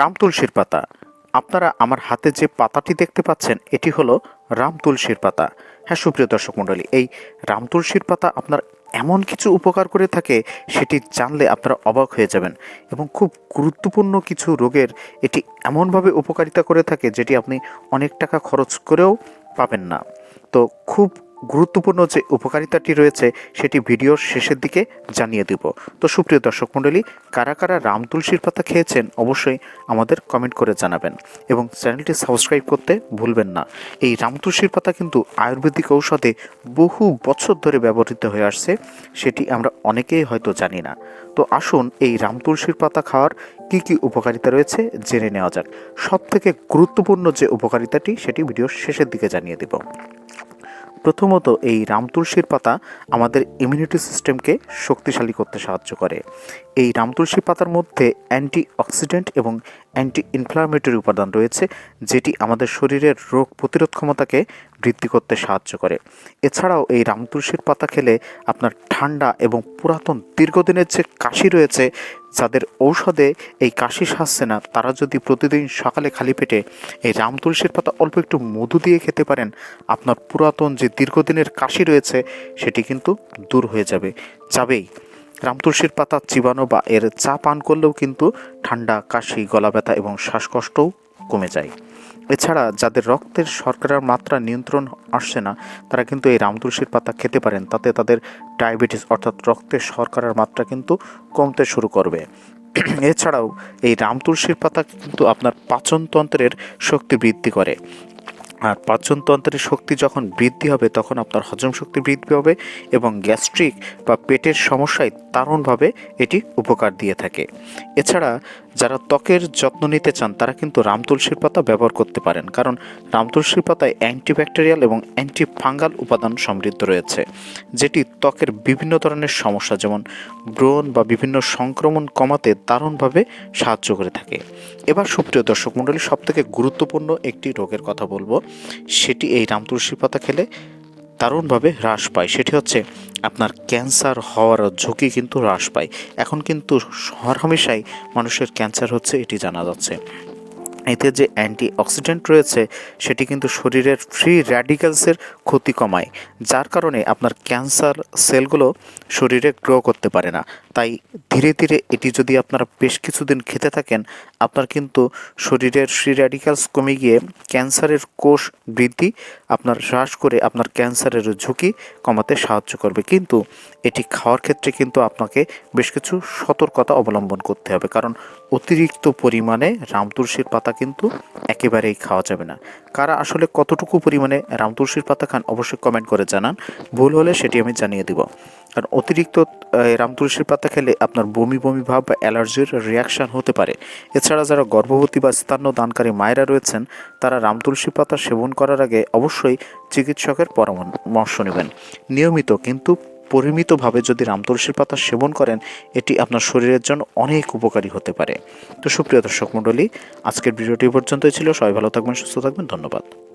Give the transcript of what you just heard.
রাম তুলসীর পাতা। আপনারা আমার হাতে যে পাতাটি দেখতে পাচ্ছেন, এটি হলো রাম তুলসীর পাতা। হ্যাঁ সুপ্রিয় দর্শক মণ্ডলী, এই রাম তুলসীর পাতা আপনার এমন কিছু উপকার করে থাকে, সেটি জানলে আপনারা অবাক হয়ে যাবেন এবং খুব গুরুত্বপূর্ণ কিছু রোগের এটি এমনভাবে উপকারিতা করে থাকে, যেটি আপনি অনেক টাকা খরচ করেও পাবেন না। তো খুব গুরুত্বপূর্ণ যে উপকারিতাটি রয়েছে, সেটি ভিডিওর শেষের দিকে জানিয়ে দেব। তো সুপ্রিয় দর্শক মণ্ডলী, কারা কারা রাম তুলসীর পাতা খেয়েছেন, অবশ্যই আমাদের কমেন্ট করে জানাবেন এবং চ্যানেলটি সাবস্ক্রাইব করতে ভুলবেন না। এই রাম তুলসীর পাতা কিন্তু আয়ুর্বেদিক ঔষধে বহু বছর ধরে ব্যবহৃত হয়ে আসছে, সেটি আমরা অনেকেই হয়তো জানি না। তো আসুন এই রাম তুলসীর পাতা খাওয়ার কী কী উপকারিতা রয়েছে জেনে নেওয়া যাক। সব থেকে গুরুত্বপূর্ণ যে উপকারিতাটি, সেটি ভিডিওর শেষের দিকে জানিয়ে দেব। প্রথমত এই রাম তুলসীর পাতা আমাদের ইমিউনিটি সিস্টেমকে শক্তিশালী করতে সাহায্য করে। এই রাম তুলসী পাতার মধ্যে অ্যান্টি অক্সিডেন্ট এবং অ্যান্টি ইনফ্লামেটরি উপাদান রয়েছে, যেটি আমাদের শরীরের রোগ প্রতিরোধ ক্ষমতাকে বৃদ্ধি করতে সাহায্য করে। এছাড়াও এই রাম তুলসীর পাতা খেলে আপনার ঠান্ডা এবং পুরাতন দীর্ঘদিনের যে কাশি রয়েছে, যাদের ঔষধে এই কাশি সারছে না, তারা যদি প্রতিদিন সকালে খালি পেটে এই রাম তুলসীর পাতা অল্প একটু মধু দিয়ে খেতে পারেন, আপনার পুরাতন যে দীর্ঘদিনের কাশি রয়েছে, সেটি কিন্তু দূর হয়ে যাবে। যাবেই। রাম তুলসীর পাতা চিবানো বা এর চা পান করলেও কিন্তু ঠান্ডা, কাশি গলা ব্যথা এবং শ্বাসকষ্টও কমে যায়। এছাড়া যাদের রক্তের শর্করার মাত্রা নিয়ন্ত্রণ আসছে না, তারা কিন্তু এই রাম তুলসীর পাতা খেতে পারেন। তাতে তাদের ডায়াবেটিস অর্থাৎ রক্তের শর্করার মাত্রা কিন্তু কমতে শুরু করবে। এছাড়াও এই রাম তুলসীর পাতা কিন্তু আপনার পাচনতন্ত্রের শক্তি বৃদ্ধি করে। আর পাচনতন্ত্রের শক্তি যখন বৃদ্ধি হবে, তখন আপনার হজম শক্তি বৃদ্ধি হবে এবং গ্যাস্ট্রিক বা পেটের সমস্যায় দারুণভাবে এটি উপকার দিয়ে থাকে। এছাড়া যারা ত্বকের যত্ন নিতে চান, তারা কিন্তু রাম তুলসীর পাতা ব্যবহার করতে পারেন। কারণ রাম তুলসীর পাতায় অ্যান্টিব্যাকটেরিয়াল এবং অ্যান্টি ফাঙ্গাল উপাদান সমৃদ্ধ রয়েছে, যেটি ত্বকের বিভিন্ন ধরনের সমস্যা, যেমন ব্রণ বা বিভিন্ন সংক্রমণ কমাতে দারুণভাবে সাহায্য করে থাকে। এবার সুপ্রিয় দর্শক মণ্ডলী, সবথেকে গুরুত্বপূর্ণ একটি রোগের কথা বলব। সেটি এই রাম তুলসীর পাতা খেলে দারুণভাবে হ্রাস পায়। সেটি হচ্ছে আপনার ক্যান্সার হওয়ার ঝুঁকি কিন্তু হ্রাস পায়। এখন কিন্তু হরহামেশাই মানুষের ক্যান্সার হচ্ছে, এটি জানা যাচ্ছে। এতে যে অ্যান্টি অক্সিডেন্ট রয়েছে, সেটি কিন্তু শরীরের ফ্রি র্যাডিক্যালসের ক্ষতি কমায়। যার কারণে আপনার ক্যান্সার সেলগুলো শরীরে গ্রো করতে পারে না। তাই ধীরে ধীরে এটি যদি আপনারা বেশ কিছুদিন খেতে থাকেন, আপনার কিন্তু শরীরের ফ্রি র্যাডিক্যালস কমে গিয়ে ক্যান্সারের কোষ বৃদ্ধি আপনার হ্রাস করে আপনার ক্যান্সারের ঝুঁকি কমাতে সাহায্য করবে। কিন্তু এটি খাওয়ার ক্ষেত্রে কিন্তু আপনাকে বেশ কিছু সতর্কতা অবলম্বন করতে হবে। কারণ অতিরিক্ত পরিমাণে রাম তুলসীর পাতা কিন্তু একেবারেই খাওয়া যাবে না। কারা আসলে কতটুকু পরিমাণে রাম তুলসীর পাতা খান অবশ্যই কমেন্ট করে জানান। ভুল হলে সেটি আমি জানিয়ে দিব। কারণ অতিরিক্ত রাম তুলসীর পাতা খেলে আপনার বমি বমি ভাব বা অ্যালার্জির রিয়াকশান হতে পারে। এছাড়া যারা গর্ভবতী বা স্তন্য দানকারী মায়েরা রয়েছেন, তারা রাম তুলসী পাতা সেবন করার আগে অবশ্যই চিকিৎসকের পরামর্শ নেবেন। নিয়মিত কিন্তু পরিমিতভাবে যদি রামতুলসীর পাতা সেবন করেন, এটি আপনার শরীরের জন্য অনেক উপকারী হতে পারে। তো সুপ্রিয় দর্শক মণ্ডলী, আজকের ভিডিওটি পর্যন্তই ছিল। সবাই ভালো থাকবেন, সুস্থ থাকবেন। ধন্যবাদ।